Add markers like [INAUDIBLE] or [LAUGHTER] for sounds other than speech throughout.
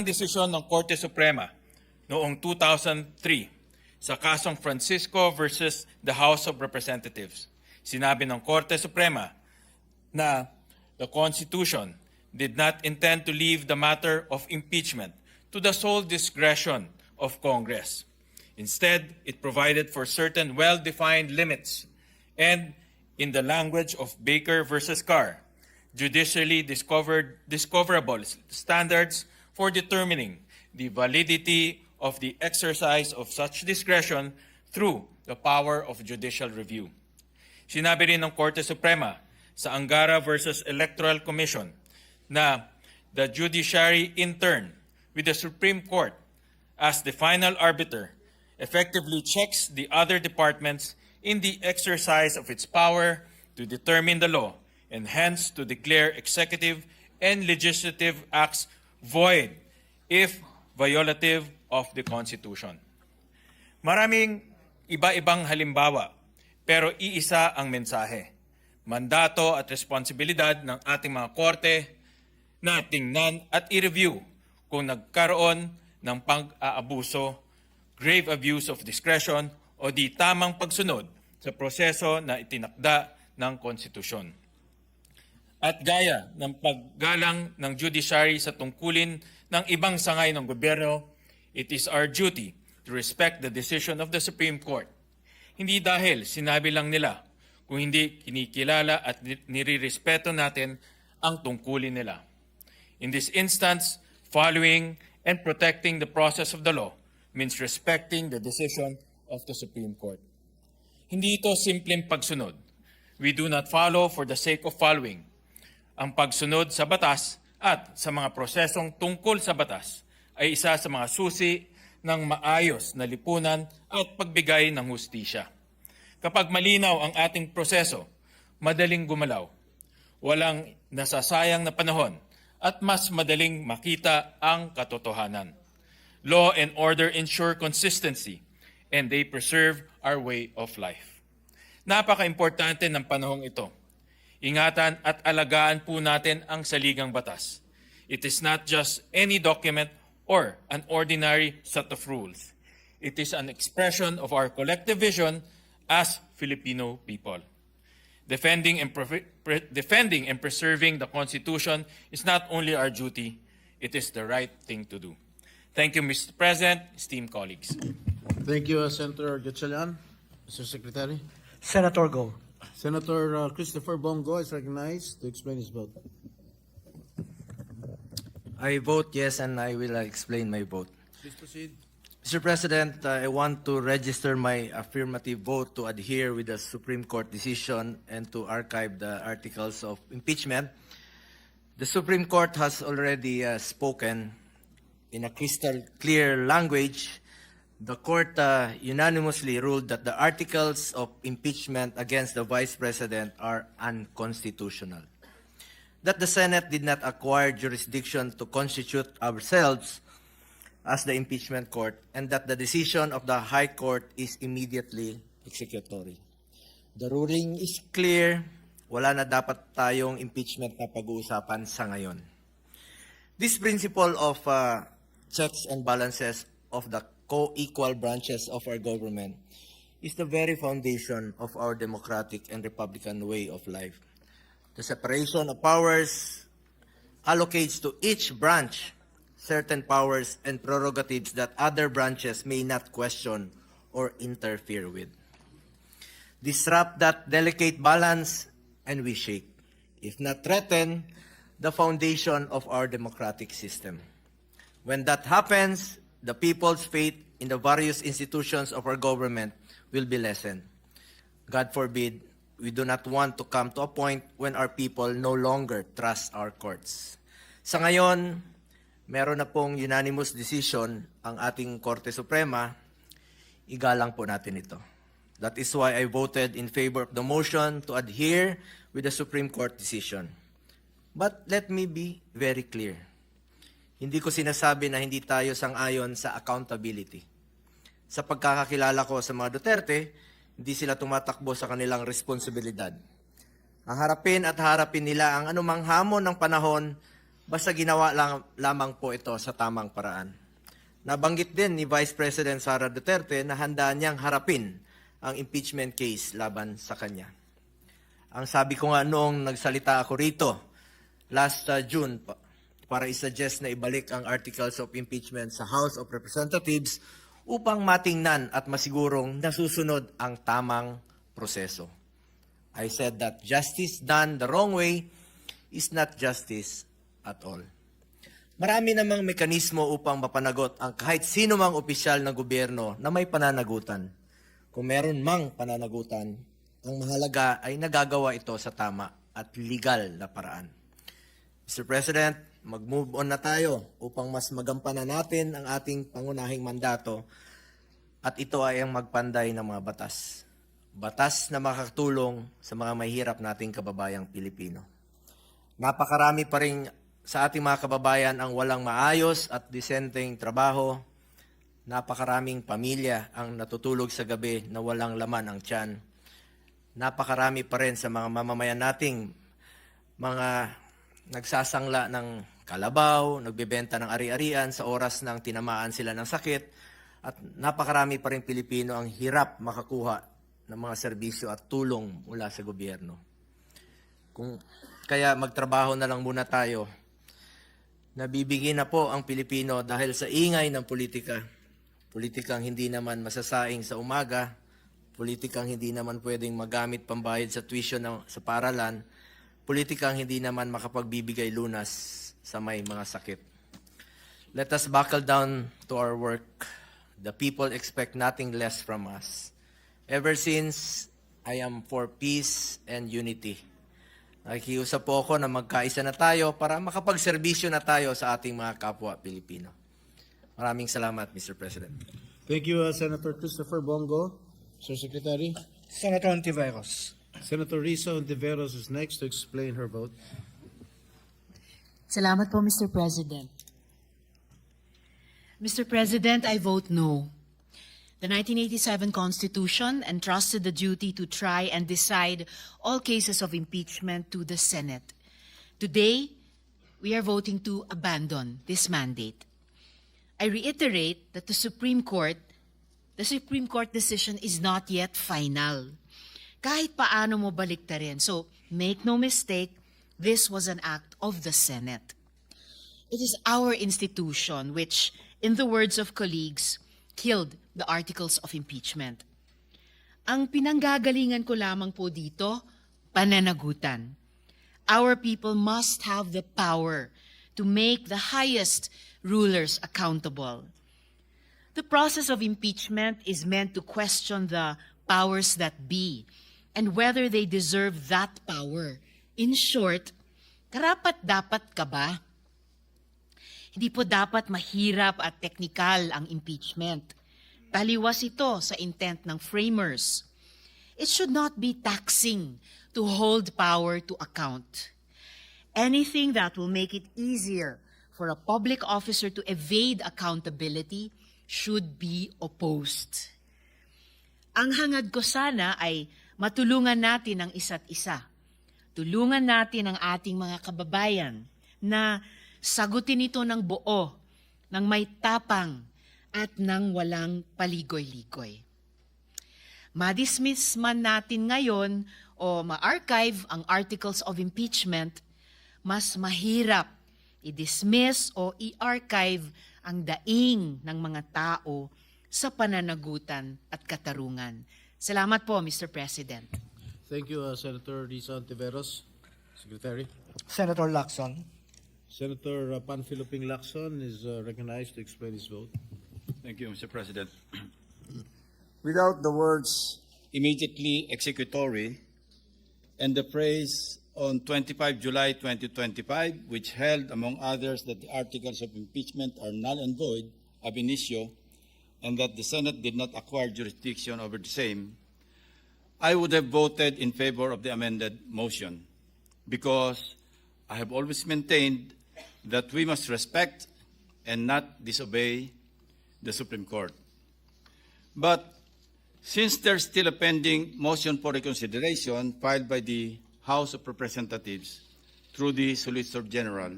isang desisyon ng Korte Suprema noong 2003 sa kasong Francisco versus the House of Representatives. Sinabi ng Korte Suprema na the Constitution did not intend to leave the matter of impeachment to the sole discretion of Congress. Instead, it provided for certain well-defined limits and, in the language of Baker versus Carr, judicially discovered discoverable standards for determining the validity of the exercise of such discretion through the power of judicial review. Sinabi rin ng Korte Suprema sa Angara versus Electoral Commission na the judiciary in turn with the Supreme Court as the final arbiter effectively checks the other departments in the exercise of its power to determine the law and hence to declare executive and legislative acts void if violative of the Constitution. Maraming iba-ibang halimbawa, pero iisa ang mensahe. Mandato at responsibilidad ng ating mga korte na tingnan at i-review kung nagkaroon ng pang-aabuso, grave abuse of discretion o di tamang pagsunod sa proseso na itinakda ng konstitusyon. At gaya ng paggalang ng judiciary sa tungkulin ng ibang sangay ng gobyerno, it is our duty to respect the decision of the Supreme Court. Hindi dahil sinabi lang nila, kung hindi kinikilala at ni- nirirespeto natin ang tungkulin nila. In this instance, following and protecting the process of the law means respecting the decision of the Supreme Court. Hindi ito simpleng pagsunod. We do not follow for the sake of following. Ang pagsunod sa batas at sa mga prosesong tungkol sa batas ay isa sa mga susi ng maayos na lipunan at pagbigay ng hustisya. Kapag malinaw ang ating proseso, madaling gumalaw, walang nasasayang na panahon at mas madaling makita ang katotohanan. Law and order ensure consistency and they preserve our way of life. Napaka-importante ng panahong ito. Ingatan at alagaan po natin ang saligang batas. It is not just any document or an ordinary set of rules. It is an expression of our collective vision as Filipino people. Defending and, pre- pre- defending and preserving the Constitution is not only our duty, it is the right thing to do. Thank you, Mr. President, esteemed colleagues. Thank you, uh, Senator Gatchalian. Mr. Secretary. Senator Go. Senator uh, Christopher Bongo is recognized to explain his vote. I vote yes, and I will uh, explain my vote. Please proceed. Mr. President, uh, I want to register my affirmative vote to adhere with the Supreme Court decision and to archive the articles of impeachment. The Supreme Court has already uh, spoken in a crystal clear language. The court uh, unanimously ruled that the articles of impeachment against the Vice President are unconstitutional that the Senate did not acquire jurisdiction to constitute ourselves as the impeachment court, and that the decision of the High Court is immediately executory. The ruling is clear. Wala na dapat tayong impeachment na pag-uusapan sa ngayon. This principle of uh, checks and balances of the co-equal branches of our government is the very foundation of our democratic and republican way of life. The separation of powers allocates to each branch certain powers and prerogatives that other branches may not question or interfere with. Disrupt that delicate balance and we shake, if not threaten, the foundation of our democratic system. When that happens, the people's faith in the various institutions of our government will be lessened. God forbid, we do not want to come to a point when our people no longer trust our courts. Sa ngayon, meron na pong unanimous decision ang ating Korte Suprema, igalang po natin ito. That is why I voted in favor of the motion to adhere with the Supreme Court decision. But let me be very clear. Hindi ko sinasabi na hindi tayo sang-ayon sa accountability. Sa pagkakakilala ko sa mga Duterte, hindi sila tumatakbo sa kanilang responsibilidad. Ang harapin at harapin nila ang anumang hamon ng panahon basta ginawa lang, lamang po ito sa tamang paraan. Nabanggit din ni Vice President Sara Duterte na handa niyang harapin ang impeachment case laban sa kanya. Ang sabi ko nga noong nagsalita ako rito last uh, June para isuggest na ibalik ang articles of impeachment sa House of Representatives upang matingnan at masigurong nasusunod ang tamang proseso. I said that justice done the wrong way is not justice at all. Marami namang mekanismo upang mapanagot ang kahit sino mang opisyal ng gobyerno na may pananagutan. Kung meron mang pananagutan, ang mahalaga ay nagagawa ito sa tama at legal na paraan. Mr. President, mag-move on na tayo upang mas magampanan natin ang ating pangunahing mandato at ito ay ang magpanday ng mga batas. Batas na makakatulong sa mga mahirap nating kababayang Pilipino. Napakarami pa rin sa ating mga kababayan ang walang maayos at disenteng trabaho. Napakaraming pamilya ang natutulog sa gabi na walang laman ang tiyan. Napakarami pa rin sa mga mamamayan nating mga nagsasangla ng kalabaw, nagbebenta ng ari-arian sa oras ng tinamaan sila ng sakit, at napakarami pa rin Pilipino ang hirap makakuha ng mga serbisyo at tulong mula sa gobyerno. Kung kaya magtrabaho na lang muna tayo. Nabibigyan na po ang Pilipino dahil sa ingay ng politika. Politikang hindi naman masasaing sa umaga, politikang hindi naman pwedeng magamit pambayad sa tuition ng, sa paralan, politikang hindi naman makapagbibigay lunas sa may mga sakit. Let us buckle down to our work. The people expect nothing less from us. Ever since, I am for peace and unity. Nakikiusap po ako na magkaisa na tayo para makapagserbisyo na tayo sa ating mga kapwa Pilipino. Maraming salamat, Mr. President. Thank you, uh, Senator Christopher Bongo. Sir Secretary. Senator Ontiveros. Senator Risa Ontiveros is next to explain her vote. Salamat po, Mr. President. Mr. President, I vote no. The 1987 Constitution entrusted the duty to try and decide all cases of impeachment to the Senate. Today, we are voting to abandon this mandate. I reiterate that the Supreme Court, the Supreme Court decision is not yet final. Kahit paano mo baliktarin. So, make no mistake, this was an act of the Senate. It is our institution which, in the words of colleagues, killed the articles of impeachment. Ang pinanggagalingan ko lamang po dito, pananagutan. Our people must have the power to make the highest rulers accountable. The process of impeachment is meant to question the powers that be and whether they deserve that power. In short, karapat dapat ka ba? Hindi po dapat mahirap at teknikal ang impeachment. Taliwas ito sa intent ng framers. It should not be taxing to hold power to account. Anything that will make it easier for a public officer to evade accountability should be opposed. Ang hangad ko sana ay matulungan natin ang isa't isa. Tulungan natin ang ating mga kababayan na sagutin ito ng buo, ng may tapang, at ng walang paligoy-ligoy. Madismiss man natin ngayon o ma-archive ang articles of impeachment, mas mahirap i-dismiss o i-archive ang daing ng mga tao sa pananagutan at katarungan. Salamat po, Mr. President. Thank you, uh, Senator Risa Ontiveros. Secretary. Senator Lacson. Senator uh, Panfilo Ping Lacson is uh, recognized to explain his vote. Thank you, Mr. President. [CLEARS THROAT] without the words immediately executory and the phrase on 25 July 2025, which held, among others, that the articles of impeachment are null and void ab initio and that the Senate did not acquire jurisdiction over the same, I would have voted in favor of the amended motion because I have always maintained that we must respect and not disobey the Supreme Court. But since there's still a pending motion for reconsideration filed by the House of Representatives through the Solicitor General,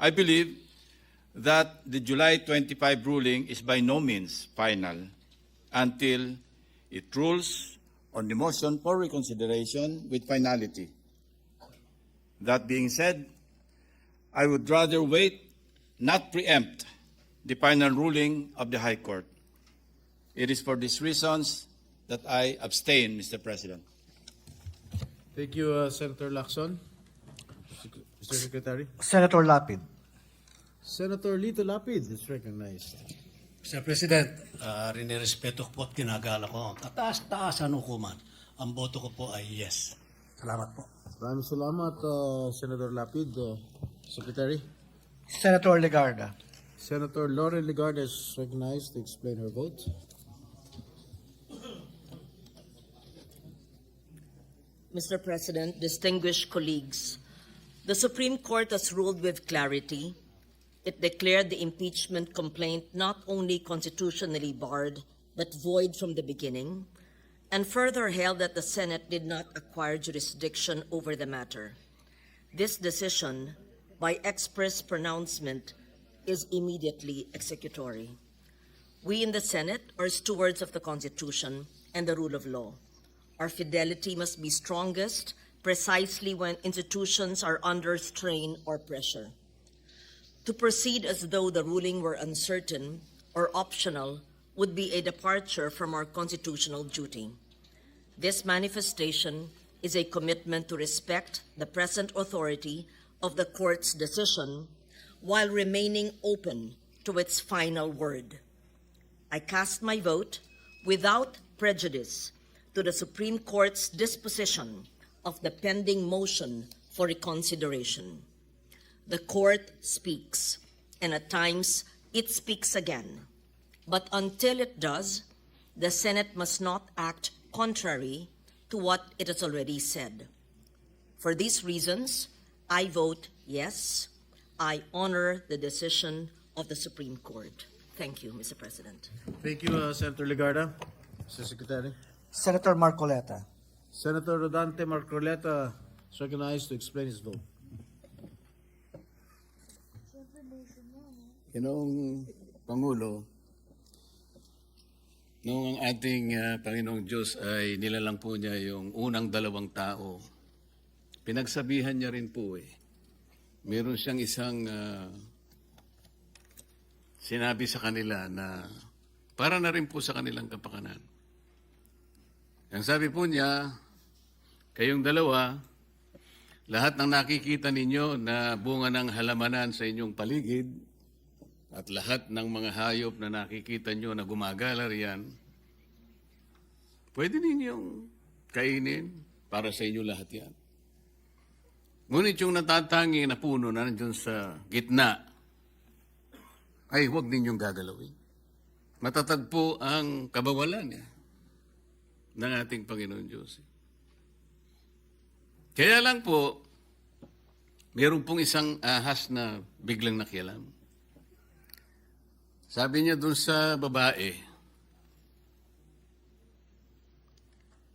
I believe that the July 25 ruling is by no means final until it rules on the motion for reconsideration with finality. That being said, I would rather wait, not preempt, the final ruling of the High Court. It is for these reasons that I abstain, Mr. President. Thank you, uh, Senator Lacson. Mr. Secretary. Senator Lapid. Senator Lito Lapid is recognized. Mr. President, uh, rinirespeto ko po at ginagala ko. Kataas-taas ang hukuman. Ang boto ko po ay yes. Salamat po. Maraming salamat, uh, Senator Lapid. Uh, Secretary. Senator Legarda. Senator Lauren Legarda is recognized to explain her vote. Mr. President, distinguished colleagues, the Supreme Court has ruled with clarity. It declared the impeachment complaint not only constitutionally barred, but void from the beginning, and further held that the Senate did not acquire jurisdiction over the matter. This decision, by express pronouncement, is immediately executory. We in the Senate are stewards of the Constitution and the rule of law. Our fidelity must be strongest precisely when institutions are under strain or pressure. To proceed as though the ruling were uncertain or optional would be a departure from our constitutional duty. This manifestation is a commitment to respect the present authority of the court's decision while remaining open to its final word. I cast my vote without prejudice to the Supreme Court's disposition of the pending motion for reconsideration. The court speaks, and at times it speaks again. But until it does, the Senate must not act contrary to what it has already said. For these reasons, I vote yes. I honor the decision of the Supreme Court. Thank you, Mr. President. Thank you, uh, Senator Legarda. Mr. Secretary. Senator Marcoleta. Senator Rodante Marcoleta is recognized to explain his vote. Ginoong Pangulo, noong ang ating ah, Panginoong Diyos ay nilalang po niya yung unang dalawang tao, pinagsabihan niya rin po eh. Meron siyang isang ah, sinabi sa kanila na para na rin po sa kanilang kapakanan. Ang sabi po niya, kayong dalawa, lahat ng nakikita ninyo na bunga ng halamanan sa inyong paligid, at lahat ng mga hayop na nakikita nyo na gumagala riyan, pwede ninyong kainin para sa inyo lahat yan. Ngunit yung natatangi na puno na nandun sa gitna, ay huwag ninyong gagalawin. Matatagpo ang kabawalan eh, ng ating Panginoon Diyos. Kaya lang po, meron pong isang ahas na biglang nakialam. Sabi niya dun sa babae,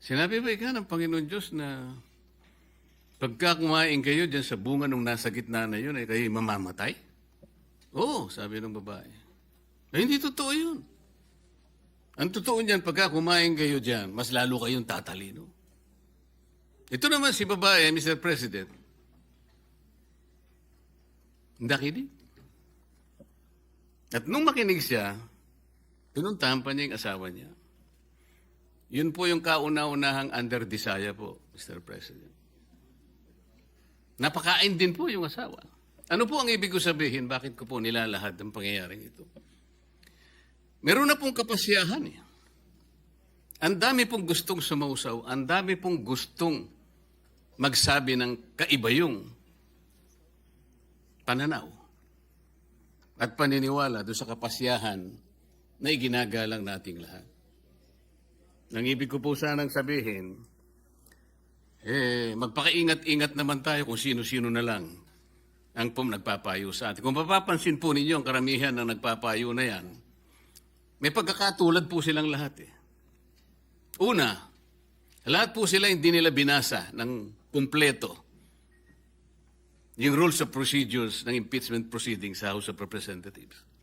Sinabi ba ikaw ng Panginoon Diyos na pagka kumain kayo dyan sa bunga nung nasa gitna na yun, ay kayo mamamatay? Oo, sabi ng babae. Ay, hindi totoo yun. Ang totoo niyan, pagka kumain kayo dyan, mas lalo kayong tatalino. Ito naman si babae, Mr. President. Nakinig. At nung makinig siya, pinuntahan pa niya yung asawa niya. Yun po yung kauna-unahang under desire po, Mr. President. Napakain din po yung asawa. Ano po ang ibig ko sabihin? Bakit ko po nilalahad ang pangyayaring ito? Meron na pong kapasyahan eh. Ang dami pong gustong sumausaw, ang dami pong gustong magsabi ng kaiba yung pananaw at paniniwala doon sa kapasyahan na iginagalang nating lahat. Nang ibig ko po sanang sabihin, eh, magpakaingat-ingat naman tayo kung sino-sino na lang ang pum nagpapayo sa atin. Kung mapapansin po ninyo ang karamihan ng nagpapayo na yan, may pagkakatulad po silang lahat eh. Una, lahat po sila hindi nila binasa ng kumpleto yung rules of procedures ng impeachment proceedings sa House of Representatives.